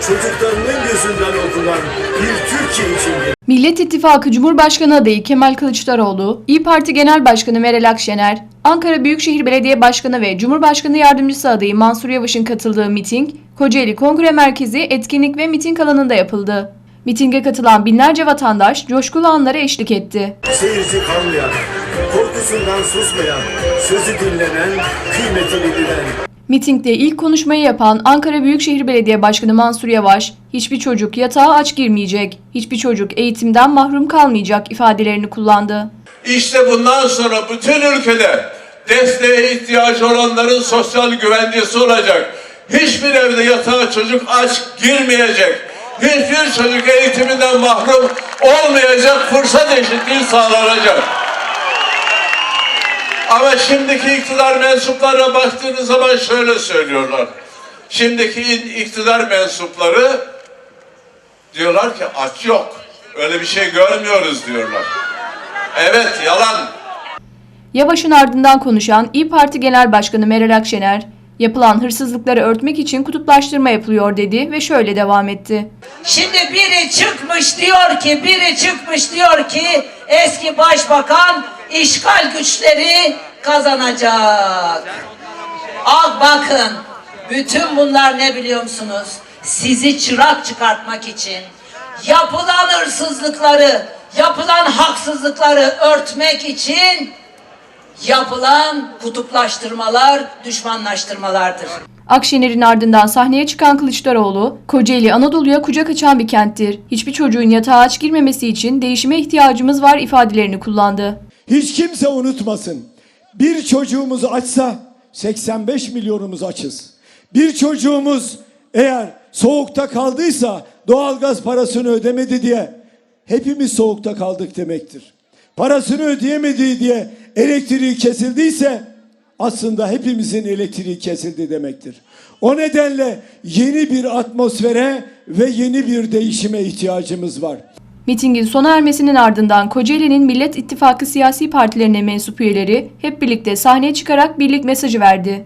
çocuklarının gözünden okunan bir Türkiye içindir. Millet İttifakı Cumhurbaşkanı adayı Kemal Kılıçdaroğlu, İyi Parti Genel Başkanı Meral Akşener, Ankara Büyükşehir Belediye Başkanı ve Cumhurbaşkanı Yardımcısı adayı Mansur Yavaş'ın katıldığı miting, Kocaeli Kongre Merkezi etkinlik ve miting alanında yapıldı. Mitinge katılan binlerce vatandaş coşkulu anlara eşlik etti. Seyirci kalmayan, korkusundan susmayan, sözü dinlenen, kıymetini bilen. Mitingde ilk konuşmayı yapan Ankara Büyükşehir Belediye Başkanı Mansur Yavaş, hiçbir çocuk yatağa aç girmeyecek, hiçbir çocuk eğitimden mahrum kalmayacak ifadelerini kullandı. İşte bundan sonra bütün ülkede desteğe ihtiyacı olanların sosyal güvencesi olacak. Hiçbir evde yatağa çocuk aç girmeyecek. Hiçbir çocuk eğitiminden mahrum olmayacak. Fırsat eşitliği sağlanacak. Ama şimdiki iktidar mensuplarına baktığınız zaman şöyle söylüyorlar. Şimdiki iktidar mensupları diyorlar ki aç yok. Öyle bir şey görmüyoruz diyorlar. Evet yalan. Yavaş'ın ardından konuşan İyi Parti Genel Başkanı Meral Akşener, yapılan hırsızlıkları örtmek için kutuplaştırma yapılıyor dedi ve şöyle devam etti. Şimdi biri çıkmış diyor ki, biri çıkmış diyor ki eski başbakan işgal güçleri kazanacak. Al bakın, bütün bunlar ne biliyor musunuz? Sizi çırak çıkartmak için yapılan hırsızlıkları, yapılan haksızlıkları örtmek için yapılan kutuplaştırmalar, düşmanlaştırmalardır. Akşener'in ardından sahneye çıkan Kılıçdaroğlu, Kocaeli Anadolu'ya kucak açan bir kenttir. Hiçbir çocuğun yatağa aç girmemesi için değişime ihtiyacımız var ifadelerini kullandı. Hiç kimse unutmasın. Bir çocuğumuz açsa 85 milyonumuz açız. Bir çocuğumuz eğer soğukta kaldıysa doğalgaz parasını ödemedi diye hepimiz soğukta kaldık demektir. Parasını ödeyemediği diye elektriği kesildiyse aslında hepimizin elektriği kesildi demektir. O nedenle yeni bir atmosfere ve yeni bir değişime ihtiyacımız var. Mitingin sona ermesinin ardından Kocaeli'nin Millet İttifakı siyasi partilerine mensup üyeleri hep birlikte sahneye çıkarak birlik mesajı verdi.